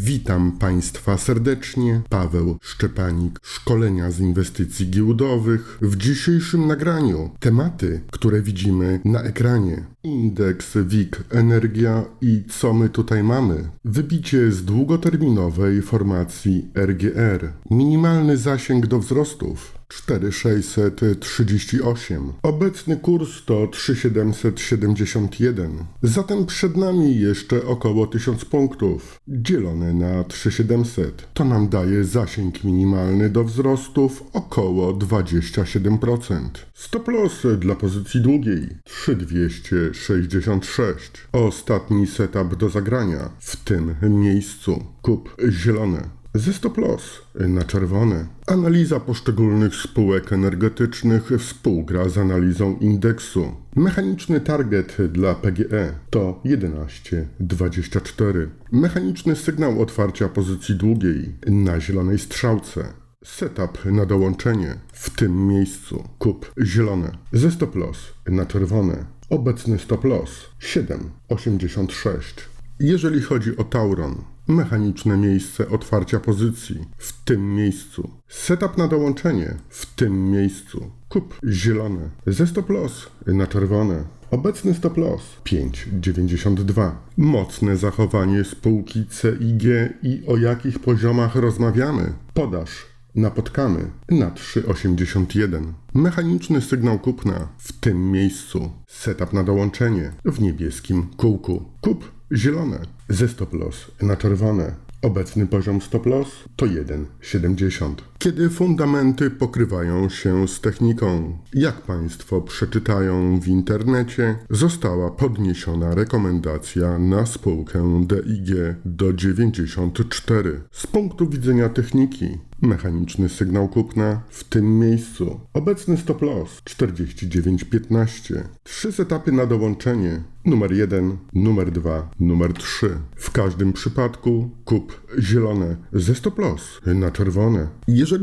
Witam Państwa serdecznie. Paweł Szczepanik, szkolenia z inwestycji giełdowych. W dzisiejszym nagraniu tematy, które widzimy na ekranie. Indeks WIG Energia i co my tutaj mamy? Wybicie z długoterminowej formacji RGR. Minimalny zasięg do wzrostów 4638. Obecny kurs to 3771. Zatem przed nami jeszcze około 1000 punktów. Dzielone na 3700. To nam daje zasięg minimalny do wzrostów około 27%. Stop loss dla pozycji długiej 3266. Ostatni setup do zagrania w tym miejscu. Kup zielone ze stop loss na czerwone. Analiza poszczególnych spółek energetycznych współgra z analizą indeksu. Mechaniczny target dla PGE to 11,24. Mechaniczny sygnał otwarcia pozycji długiej na zielonej strzałce. Setup na dołączenie w tym miejscu. Kup zielone. Ze stop loss na czerwone. Obecny stop loss 7,86. Jeżeli chodzi o Tauron, mechaniczne miejsce otwarcia pozycji w tym miejscu, setup na dołączenie w tym miejscu, kup zielone, ze stop loss na czerwone, obecny stop loss 5,92. Mocne zachowanie spółki CIG i o jakich poziomach rozmawiamy? Podaż napotkamy na 3,81. Mechaniczny sygnał kupna w tym miejscu. Setup na dołączenie w niebieskim kółku. Kup zielone ze stop loss na czerwone. Obecny poziom stop loss to 1,70. Kiedy fundamenty pokrywają się z techniką, jak Państwo przeczytają w internecie, została podniesiona rekomendacja na spółkę DIG do 94. Z punktu widzenia techniki, mechaniczny sygnał kupna w tym miejscu. Obecny stop loss 49,15. Trzy setapy na dołączenie. Numer 1, numer 2, numer 3. W każdym przypadku kup zielone ze stop loss na czerwone.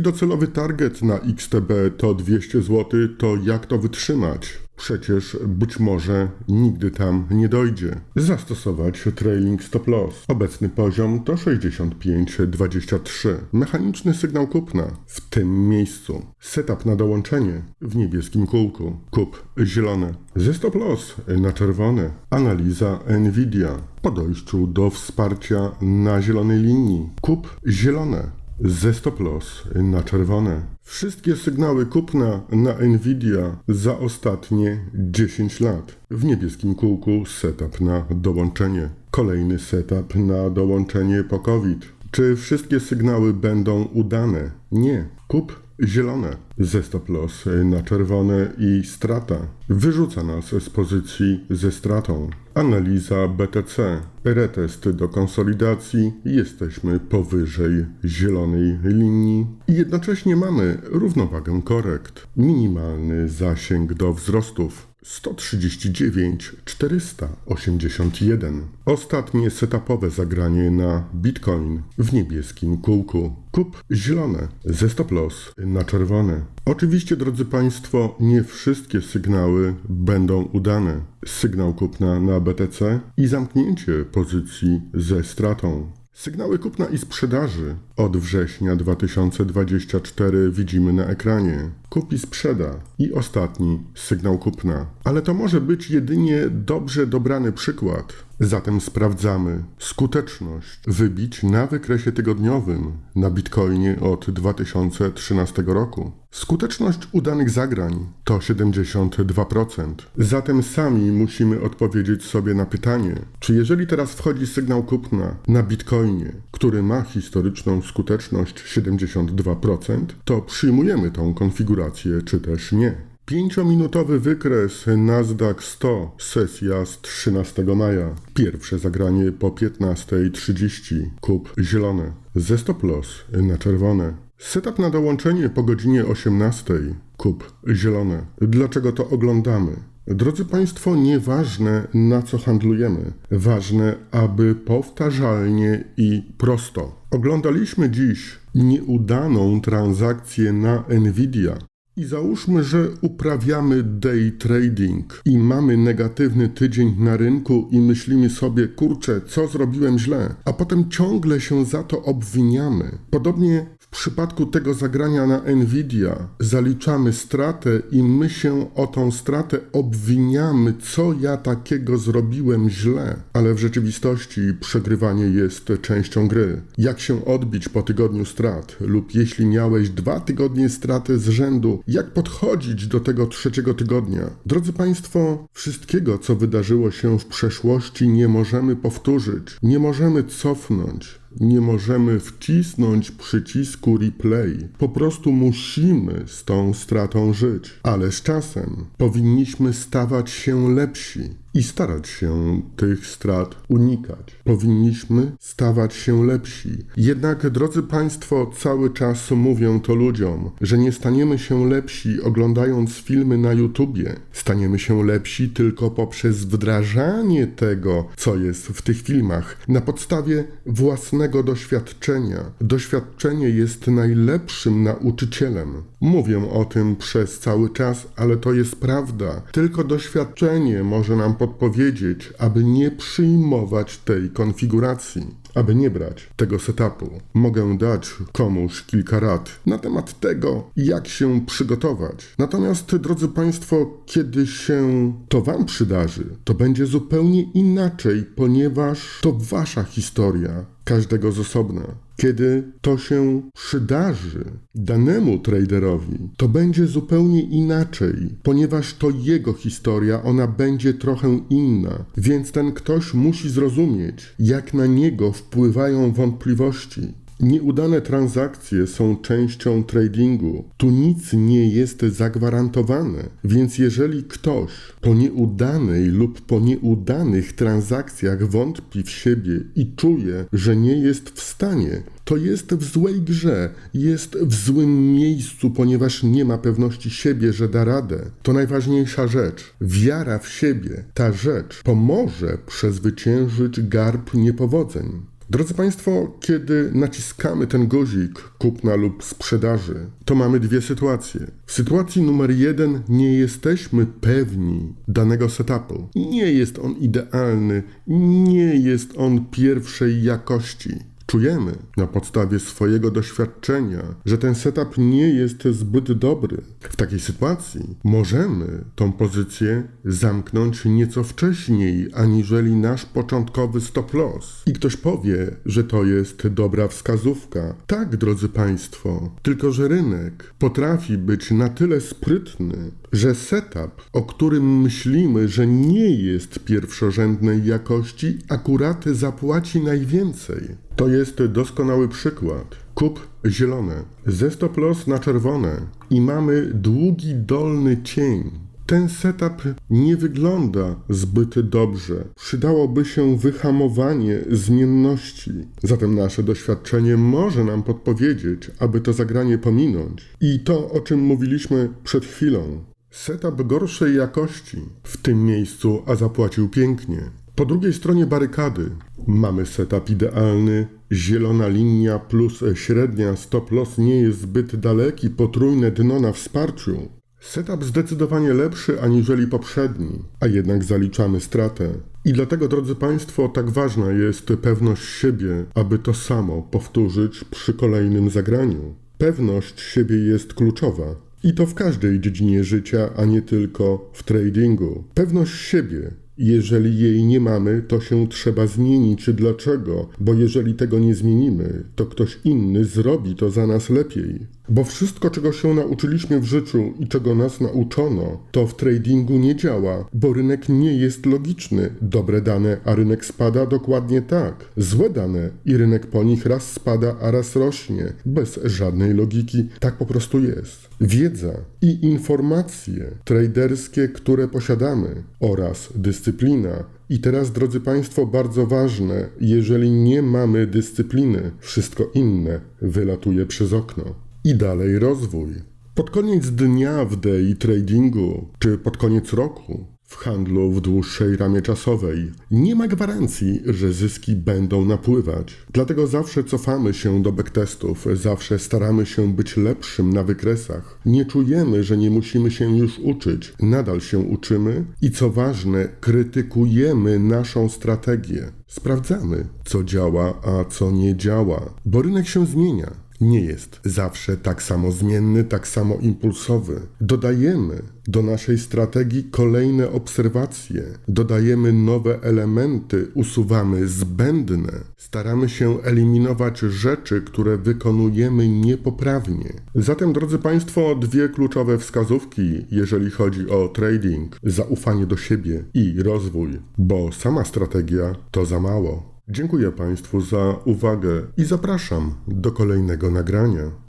Docelowy target na XTB to 200 zł, to jak to wytrzymać? Przecież być może nigdy tam nie dojdzie. Zastosować trailing stop loss. Obecny poziom to 65,23. Mechaniczny sygnał kupna w tym miejscu. Setup na dołączenie w niebieskim kółku. Kup zielone. Ze stop loss na czerwone. Analiza Nvidia. Po dojściu do wsparcia na zielonej linii. Kup zielone ze stop loss na czerwone. Wszystkie sygnały kupna na Nvidia za ostatnie 10 lat. W niebieskim kółku setup na dołączenie. Kolejny setup na dołączenie po COVID. Czy wszystkie sygnały będą udane? Nie. Kup zielone. Ze stop loss na czerwone i strata. Wyrzuca nas z pozycji ze stratą. Analiza BTC. Retest do konsolidacji. Jesteśmy powyżej zielonej linii. I jednocześnie mamy równowagę korekt. Minimalny zasięg do wzrostów. 139 481. Ostatnie setupowe zagranie na Bitcoin w niebieskim kółku. Kup zielone ze stop loss na czerwone. Oczywiście, drodzy Państwo, nie wszystkie sygnały będą udane. Sygnał kupna na BTC i zamknięcie pozycji ze stratą. Sygnały kupna i sprzedaży od września 2024 widzimy na ekranie. Kup i sprzeda i ostatni sygnał kupna. Ale to może być jedynie dobrze dobrany przykład. Zatem sprawdzamy skuteczność wybić na wykresie tygodniowym na Bitcoinie od 2013 roku. Skuteczność udanych zagrań to 72%. Zatem sami musimy odpowiedzieć sobie na pytanie, czy jeżeli teraz wchodzi sygnał kupna na Bitcoinie, który ma historyczną skuteczność 72%, to przyjmujemy tą konfigurację, czy też nie. Pięciominutowy wykres Nasdaq 100, sesja z 13 maja. Pierwsze zagranie po 15.30, kup zielone. Ze stop loss na czerwone. Setup na dołączenie po godzinie 18.00, kup zielone. Dlaczego to oglądamy? Drodzy Państwo, nieważne na co handlujemy, ważne, aby powtarzalnie i prosto. Oglądaliśmy dziś nieudaną transakcję na Nvidia. I załóżmy, że uprawiamy day trading i mamy negatywny tydzień na rynku i myślimy sobie, kurczę, co zrobiłem źle, a potem ciągle się za to obwiniamy. Podobnie przypadku tego zagrania na Nvidia zaliczamy stratę i my się o tą stratę obwiniamy, co ja takiego zrobiłem źle, ale w rzeczywistości przegrywanie jest częścią gry. Jak się odbić po tygodniu strat lub jeśli miałeś dwa tygodnie straty z rzędu, jak podchodzić do tego trzeciego tygodnia? Drodzy Państwo, wszystkiego, co wydarzyło się w przeszłości, nie możemy powtórzyć, nie możemy cofnąć. Nie możemy wcisnąć przycisku replay. Po prostu musimy z tą stratą żyć. Ale z czasem powinniśmy stawać się lepsi i starać się tych strat unikać. Powinniśmy stawać się lepsi. Jednak, drodzy Państwo, cały czas mówią to ludziom, że nie staniemy się lepsi oglądając filmy na YouTubie. Staniemy się lepsi tylko poprzez wdrażanie tego, co jest w tych filmach, na podstawie własnego doświadczenia. Doświadczenie jest najlepszym nauczycielem. Mówię o tym przez cały czas, ale to jest prawda. Tylko doświadczenie może nam podpowiedzieć, aby nie przyjmować tej konfiguracji, aby nie brać tego setupu. Mogę dać komuś kilka rad na temat tego, jak się przygotować. Natomiast, drodzy Państwo, kiedy się to Wam przydarzy, to będzie zupełnie inaczej, ponieważ to Wasza historia, każdego z osobna. Kiedy to się przydarzy danemu traderowi, to będzie zupełnie inaczej, ponieważ to jego historia, ona będzie trochę inna. Więc ten ktoś musi zrozumieć, jak na niego wpływają wątpliwości. Nieudane transakcje są częścią tradingu. Tu nic nie jest zagwarantowane, więc jeżeli ktoś po nieudanej lub po nieudanych transakcjach wątpi w siebie i czuje, że nie jest w stanie, to jest w złej grze, jest w złym miejscu, ponieważ nie ma pewności siebie, że da radę. To najważniejsza rzecz. Wiara w siebie, ta rzecz pomoże przezwyciężyć garb niepowodzeń. Drodzy Państwo, kiedy naciskamy ten guzik kupna lub sprzedaży, to mamy dwie sytuacje. W sytuacji numer jeden nie jesteśmy pewni danego setupu. Nie jest on idealny, nie jest on pierwszej jakości. Czujemy na podstawie swojego doświadczenia, że ten setup nie jest zbyt dobry. W takiej sytuacji możemy tą pozycję zamknąć nieco wcześniej, aniżeli nasz początkowy stop loss. I ktoś powie, że to jest dobra wskazówka. Tak, drodzy Państwo, tylko że rynek potrafi być na tyle sprytny, że setup, o którym myślimy, że nie jest pierwszorzędnej jakości, akurat zapłaci najwięcej. To jest doskonały przykład. Kup zielone, ze stop loss na czerwone i mamy długi dolny cień. Ten setup nie wygląda zbyt dobrze. Przydałoby się wyhamowanie zmienności. Zatem nasze doświadczenie może nam podpowiedzieć, aby to zagranie pominąć. I to, o czym mówiliśmy przed chwilą. Setup gorszej jakości w tym miejscu, a zapłacił pięknie. Po drugiej stronie barykady mamy setup idealny, zielona linia plus średnia stop loss nie jest zbyt daleki, potrójne dno na wsparciu. Setup zdecydowanie lepszy aniżeli poprzedni, a jednak zaliczamy stratę. I dlatego, drodzy Państwo, tak ważna jest pewność siebie, aby to samo powtórzyć przy kolejnym zagraniu. Pewność siebie jest kluczowa. I to w każdej dziedzinie życia, a nie tylko w tradingu. Pewność siebie jeżeli jej nie mamy, to się trzeba zmienić. Dlaczego? Bo jeżeli tego nie zmienimy, to ktoś inny zrobi to za nas lepiej. Bo wszystko, czego się nauczyliśmy w życiu i czego nas nauczono, to w tradingu nie działa, bo rynek nie jest logiczny. Dobre dane, a rynek spada dokładnie tak. Złe dane i rynek po nich raz spada, a raz rośnie. Bez żadnej logiki. Tak po prostu jest. Wiedza i informacje traderskie, które posiadamy oraz dyscyplina i teraz, drodzy Państwo, bardzo ważne, jeżeli nie mamy dyscypliny, wszystko inne wylatuje przez okno i dalej rozwój. Pod koniec dnia w day tradingu, czy pod koniec roku, w handlu w dłuższej ramie czasowej. Nie ma gwarancji, że zyski będą napływać. Dlatego zawsze cofamy się do backtestów, zawsze staramy się być lepszym na wykresach. Nie czujemy, że nie musimy się już uczyć. Nadal się uczymy i co ważne, krytykujemy naszą strategię. Sprawdzamy, co działa, a co nie działa, bo rynek się zmienia nie jest zawsze tak samo zmienny, tak samo impulsowy. Dodajemy do naszej strategii kolejne obserwacje, dodajemy nowe elementy, usuwamy zbędne, staramy się eliminować rzeczy, które wykonujemy niepoprawnie. Zatem, drodzy Państwo, dwie kluczowe wskazówki, jeżeli chodzi o trading: zaufanie do siebie i rozwój, bo sama strategia to za mało. Dziękuję Państwu za uwagę i zapraszam do kolejnego nagrania.